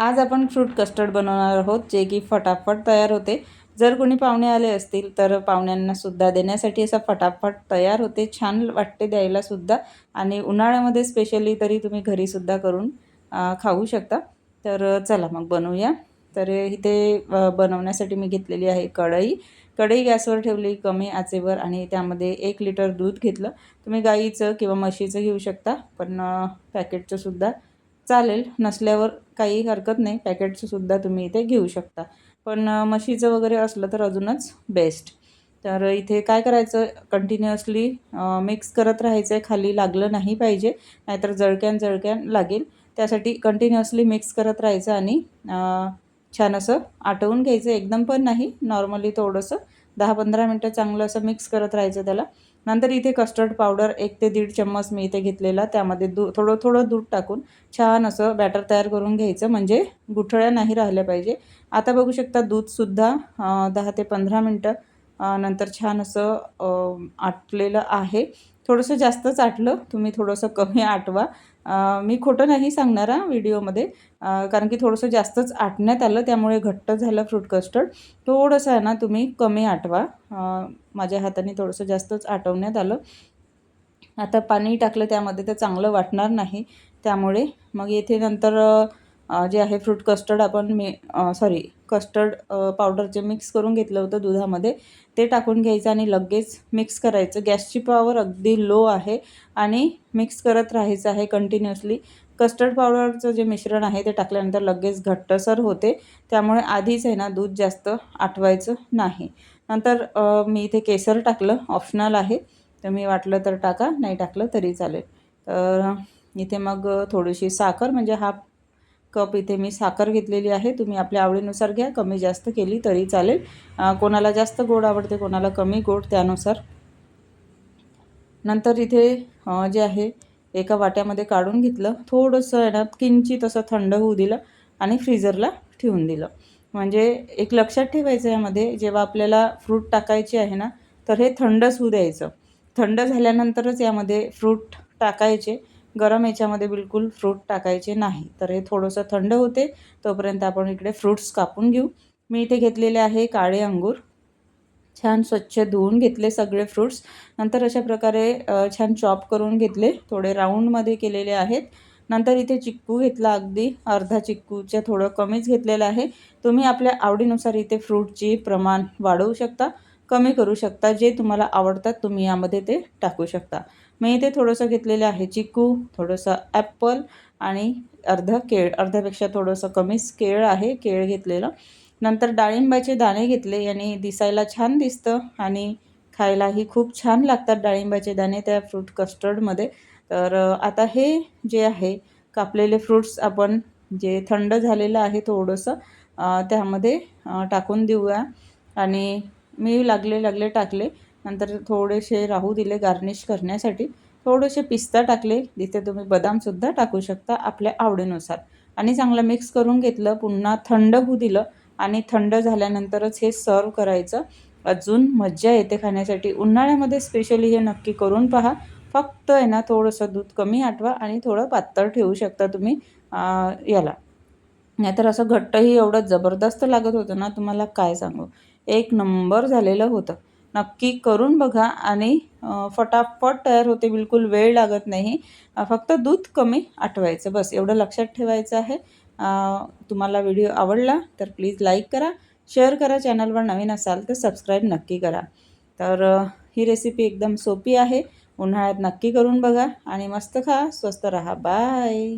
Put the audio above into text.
आज आपण fruit custard बनवणार आहोत जे की फटाफट तयार होते. जर कोणी पाहुणे आले असतील तर पाहुण्यांनासुद्धा देण्यासाठी असं फटाफट तयार होते. छान वाटते द्यायलासुद्धा आणि उन्हाळ्यामध्ये स्पेशली तरी तुम्ही घरीसुद्धा करून खाऊ शकता. तर चला मग बनवूया. तर इथे बनवण्यासाठी मी घेतलेली आहे कढई. कढई गॅसवर ठेवली कमी आचेवर आणि त्यामध्ये एक लिटर दूध घेतलं. तुम्ही गाईचं किंवा म्हशीचं घेऊ शकता पण पॅकेटचंसुद्धा चालेल नसल्यावर काही हरकत नाही. पॅकेटचंसुद्धा तुम्ही इथे घेऊ शकता. पण म्हशीचं वगैरे असलं तर अजूनच बेस्ट तर इथे काय करायचं? कंटिन्युअसली मिक्स करत राहायचं आहे खाली लागलं नाही पाहिजे. नाहीतर जळक्यान जळक्यान लागेल. त्यासाठी कंटिन्युअसली मिक्स करत राहायचं आणि छान असं आटवून घ्यायचं. एकदम पण नाही. नॉर्मली थोडंसं दहा पंधरा मिनटं चांगलं असं मिक्स करत राहायचं त्याला. नंतर इथे कस्टर्ड पावडर एक ते दीड चम्मच मी इथे घेतलेला त्यामध्ये दू थोडं थोडं दूध टाकून छान असं बॅटर तयार करून घ्यायचं म्हणजे गुठळ्या नाही राहिल्या पाहिजे. आता बघू शकता दूधसुद्धा दहा ते पंधरा मिनटं नंतर छान असं आटलेलं आहे. थोडंसं जास्तच आटलं तुम्ही थोडंसं कमी आटवा. मी खोटं नाही सांगणार हा व्हिडिओमध्ये कारण की थोडंसं जास्तच आटण्यात आलं त्यामुळे घट्ट झालं फ्रूट कस्टर्ड. थोडंसं आहे ना तुम्ही कमी आटवा. माझ्या हाताने थोडंसं जास्तच आटवण्यात आलं. आता पाणी टाकलं त्यामध्ये तर चांगलं वाटणार नाही. त्यामुळे मग येथे नंतर जे आहे फ्रूट कस्टर्ड आपण मे सॉरी कस्टर्ड पावडरचे मिक्स करून घेतलं होतं दुधामध्ये ते टाकून घ्यायचं आणि लगेच मिक्स करायचं. गॅसची पॉवर अगदी लो आहे आणि मिक्स करत राहायचं आहे कंटिन्युअसली कस्टर्ड पावडरचं जे मिश्रण आहे ते टाकल्यानंतर लगेच घट्टसर होते. त्यामुळे आधीच आहे ना दूध जास्त आटवायचं नाही. नंतर मी इथे केसर टाकलं ऑप्शनल आहे. तुम्ही वाटलं तर टाका नाही टाकलं तरी चालेल. तर इथे मग थोडीशी साखर म्हणजे हाफ कप इथे मी साखर घेतलेली आहे. तुम्ही आपल्या आवडीनुसार घ्या. कमी जास्त केली तरी चालेल. कोणाला जास्त गोड आवडते कोणाला कमी गोड त्यानुसार. नंतर इथे जे आहे एका वाट्यामध्ये काढून घेतलं. थोडंसं आहे ना किंचित असं थंड होऊ दिलं आणि फ्रीजरला ठेवून दिलं. म्हणजे एक लक्षात ठेवायचं यामध्ये जेव्हा आपल्याला फ्रूट टाकायचे आहे ना तर हे थंडच होऊ द्यायचं. थंड झाल्यानंतरच यामध्ये फ्रूट टाकायचे. गरम याच्यामध्ये बिलकुल फ्रूट टाकायचे नाही. तर हे थोडंसं थंड होते तोपर्यंत आपण इकडे फ्रूट्स कापून घेऊ. मी इथे घेतलेले आहे काळे अंगूर. छान स्वच्छ धुवून घेतले सगळे फ्रूट्स नंतर अशा प्रकारे छान चॉप करून घेतले. थोडे राऊंडमध्ये केलेले आहेत. नंतर इथे चिक्कू घेतला अगदी. अर्धा चिक्कूच्या थोडं कमीच घेतलेलं आहे. तुम्ही आपल्या आवडीनुसार इथे फ्रूटची प्रमाण वाढवू शकता. कमी करू शकता. जे तुम्हाला आवडतात तुम्ही यामध्ये ते टाकू शकता. मी इथे थोडंसं घेतलेलं आहे चिकू थोडंसं ॲपल आणि अर्ध केळ. अर्ध्यापेक्षा थोडंसं कमीच केळ आहे केळ घेतलेलं. नंतर डाळिंबाचे दाणे घेतले याने दिसायला छान दिसतं आणि खायलाही खूप छान लागतात डाळिंबाचे दाणे त्या फ्रूट कस्टर्डमध्ये. तर आता हे जे आहे कापलेले फ्रूट्स आपण जे थंड झालेलं आहे थोडंसं त्यामध्ये टाकून देऊया. आणि मी लागले लागले टाकले. नंतर थोडेसे राहू दिले गार्निश करण्यासाठी. थोडेसे पिस्ता टाकले. तिथे तुम्ही बदामसुद्धा टाकू शकता आपल्या आवडीनुसार. आणि चांगलं मिक्स करून घेतलं. पुन्हा थंड होऊ दिलं. आणि थंड झाल्यानंतरच हे सर्व करायचं. अजून मज्जा येते खाण्यासाठी. उन्हाळ्यामध्ये स्पेशली हे नक्की करून पहा. फक्त आहे ना थोडंसं दूध कमी आटवा आणि थोडं पातळ ठेवू शकता तुम्ही याला. नाहीतर असं घट्टही एवढं जबरदस्त लागत होतं ना तुम्हाला काय सांगू. एक नंबर झालेलं होतं. नक्की करून बघा आणि फटाफट तयार होते. बिलकुल वेळ लागत नाही. फक्त दूध कमी आठवायचं. बस एवढं लक्षात ठेवायचं आहे. तुम्हाला व्हिडिओ आवडला तर प्लीज लाईक करा शेअर करा चॅनलवर नवीन असाल तर सबस्क्राईब नक्की करा. तर ही रेसिपी एकदम सोपी आहे. उन्हाळ्यात नक्की करून बघा आणि मस्त खा स्वस्त राहा. बाय.